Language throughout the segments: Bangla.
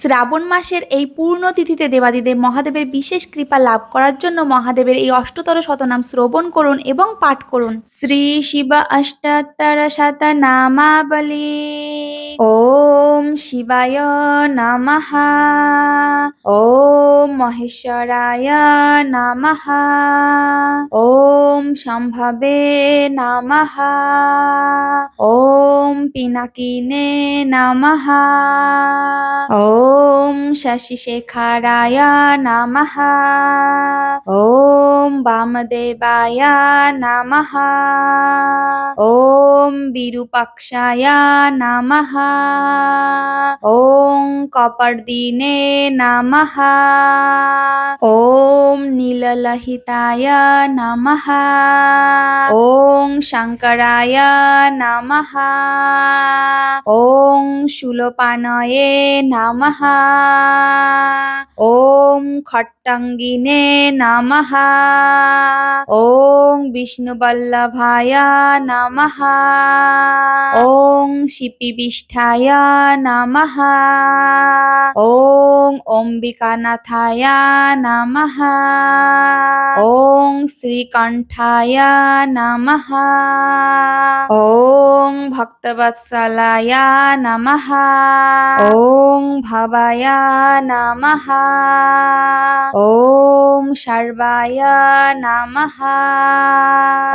শ্রাবণ মাসের এই পূর্ণ তিথিতে দেবাদিদেব মহাদেবের বিশেষ কৃপা লাভ করার জন্য মহাদেবের এই অষ্টতর শতনাম শ্রবণ করুন এবং পাঠ করুন। শ্রী শিব অষ্টাত্তর শত নামাবলী ওম শিবায় নমঃ। ওম মহেশ্বরায় নমঃ। ওম সম্ভবে নমঃ। ওম পিনাকিনে নমঃ। ওম শশিশেখরায় নমঃ ওম বামদেবায় নমঃ ওম বিরূপাক্ষায় নমঃ ওম কপর্দিনে নমঃ ওম নীললোহিতায় নমঃ ওম শঙ্করায় নমঃ ওম শূলপানয়ে নমঃ ওম খট্টঙ্গিনে নমঃ ওম বিষ্ণুবল্লভায় নমঃ ওম শিপিবিষ্ঠায় নমঃ ওম অম্বিকানাথায় নমঃ ওম শ্রীকণ্ঠায় নমঃ ওম ভক্তবৎসলায় নমঃ ওম ভবায় নমঃ ওম সর্বায় নমঃ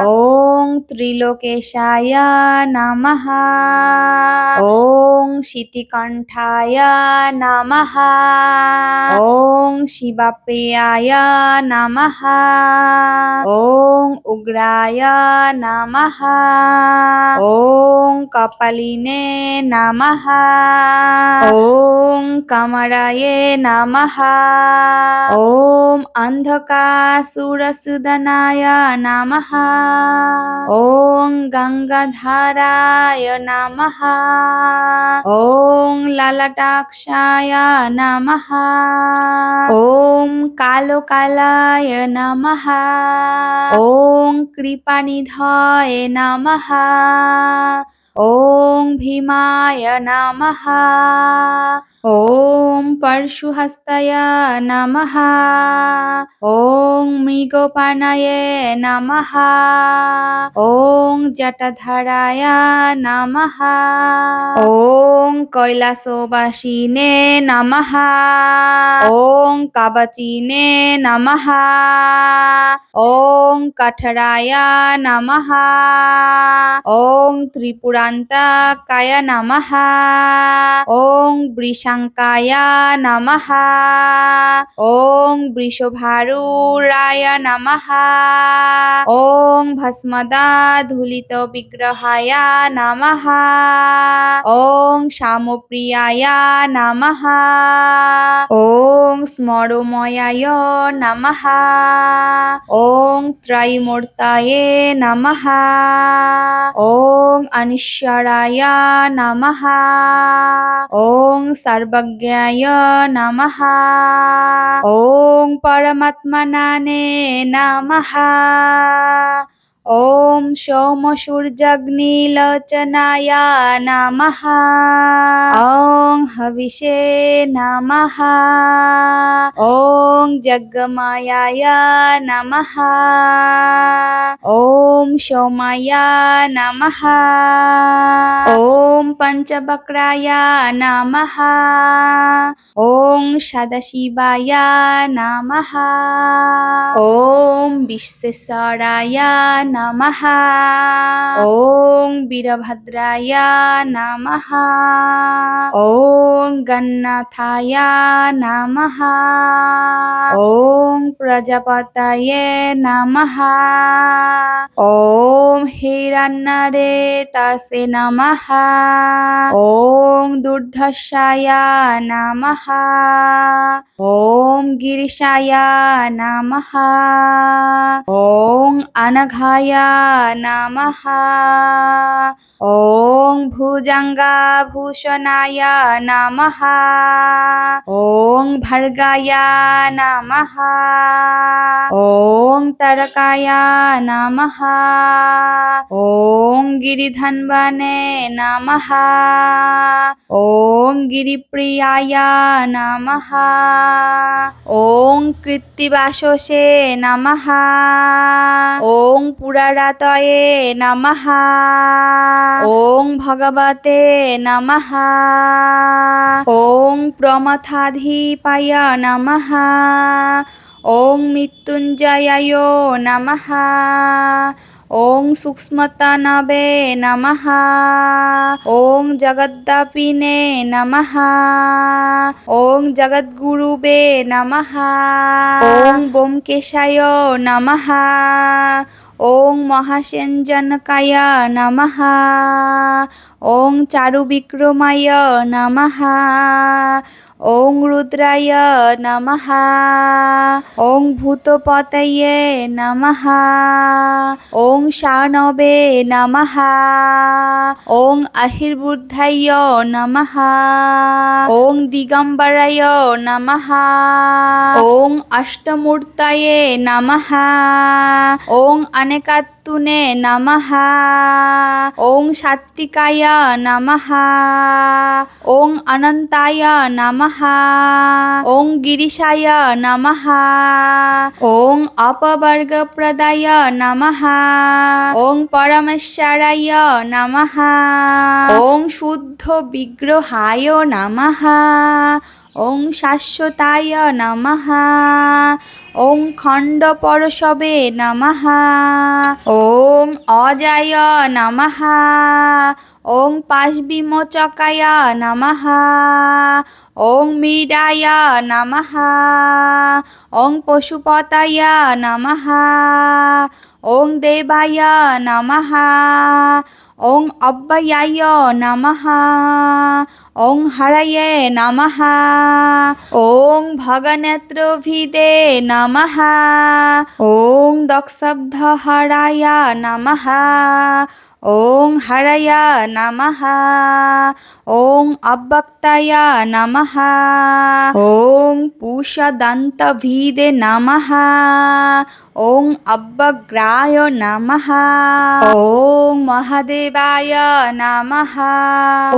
ওম ত্রিলোকেশায় নমঃ ওম শীতিকণ্ঠায় নমঃ ওম শিবপ্রিয়ায় নমঃ ওম উগ্রায় নমঃ ওম কপালিনে নমঃ ওম কমরায়ে নমঃ ওম অন্ধকাসুরসুদনায় নমঃ ওম গঙ্গাধারায় নমঃ ওম ললাটাক্ষায় নমঃ ওম কালকালায় নমঃ ওম কৃপানিধয় নমঃ ওম ভীমায় নমঃ ওম পরশুহস্তায় নমঃ ওম মৃগপানায়ে নমঃ ওম জটধরায় নমঃ ওম কৈলাসবাসিনে নমঃ ওম কাবচিনে নমঃ ওম কঠরায় নমঃ ওম ত্রিপুরান্তাকায় নমঃ ওম বৃষাঙ্কায় নমঃ ওম বৃষভারুরায় নমঃ ওম ভস্মদা ধুলিত বিগ্রহায় নমঃ ওম শ্যামপ্রিয়ায় নমঃ ওম স্মরময়ায় নমঃ ওম ত্রৈমূর্তয়ে নমঃ ওম অনিশ্বরায় নমঃ ওম সর্বজ্ঞায় নমঃ ওম পরমাত্মনানে নমঃ ওম সোমসূর্যগ্নিলোচনায় নমঃ ওম হবিষে নমঃ ওম যজ্ঞমায়ায় নমঃ ওম সোমায় নমঃ ওম পঞ্চবক্রায় নমঃ ওম সদাশিবায় নমঃ ওম বিশ্বেশ্বরায় নমঃ ওম বীরভদ্রায় নমঃ ওম গন্নাথায় নমঃ ॐ प्रजापतये नमः। ॐ हिरण्णरे तस्य नमः। ॐ दुर्धशाय नमः। ॐ गिरिशाय नमः। ॐ अनघाय नमः। ॐ भुजङ्गाभूषणाय नमः। ॐ भर्गाय नमः। ॐ तरकाय नमः ॐ गिरिधन्वने नमः ॐ गिरिप्रियाय नमः ॐ कृत्तिवासोषे नमः ॐ पुरारातये नमः ॐ भगवते नमः ॐ प्रमथाधिपाय नमः ওং মৃত্যুঞ্জয়ায় নমঃ ওং সূক্ষ্মতনবে নমঃ ওং জগদ্দাপিনে নমঃ ওং জগদ্গুরুবে নমঃ ওং বোমকেশায় নমঃ ওং মহাসেঞ্জনকায় নমঃ ওং চারুবিক্রমায় নমঃ। ওং রুদ্রায় নমঃ। ওং ভূতপতয়ে নমঃ। ওং শানবে নমঃ। ওং আহির্বুদ্ধায় নমঃ। ওং দিগম্বরায় নমঃ। ওং অষ্টমূর্তয়ে নমঃ। ওং অনেকাত্তুনে নমঃ। ওং সাত্বিকায় নমঃ। ওং অনন্তায় নমঃ। ওং গিরিশায় নমঃ। ওং অপবর্গপ্রদায় নমঃ। ওং পরমেশ্বরায় নমঃ। ওং শুদ্ধ বিগ্রহায় নমঃ। ওং শাশ্বতায় নমঃ। ওং খণ্ড পরশবে নমঃ। ওং অজায় নমঃ। ওং পাশবিমোচকায় নমঃ। ওং মীডায় নমঃ। ওং পশুপতায় নমঃ। ওং দেবায় নমঃ। ওং অব্যয়ায় নমঃ। ওং হরয়ে নমঃ। ওং ভগনেত্রভিদে নমঃ। ওং দক্ষব্ধহরায় নমঃ। ওং হরয় নমঃ ওং অব্যক্তায় নমঃ ওং পুষদন্তভিদে নমঃ ওং অব্যগ্রায় নমঃ ওং মহাদেবায় নমঃ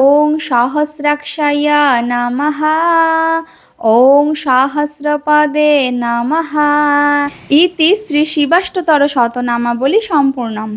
ওং সহস্রাক্ষায় নমঃ ওং সহস্রপদে নমঃ ইতি শ্রী শিবাষ্টতর শতনামাবলী সম্পূর্ণম।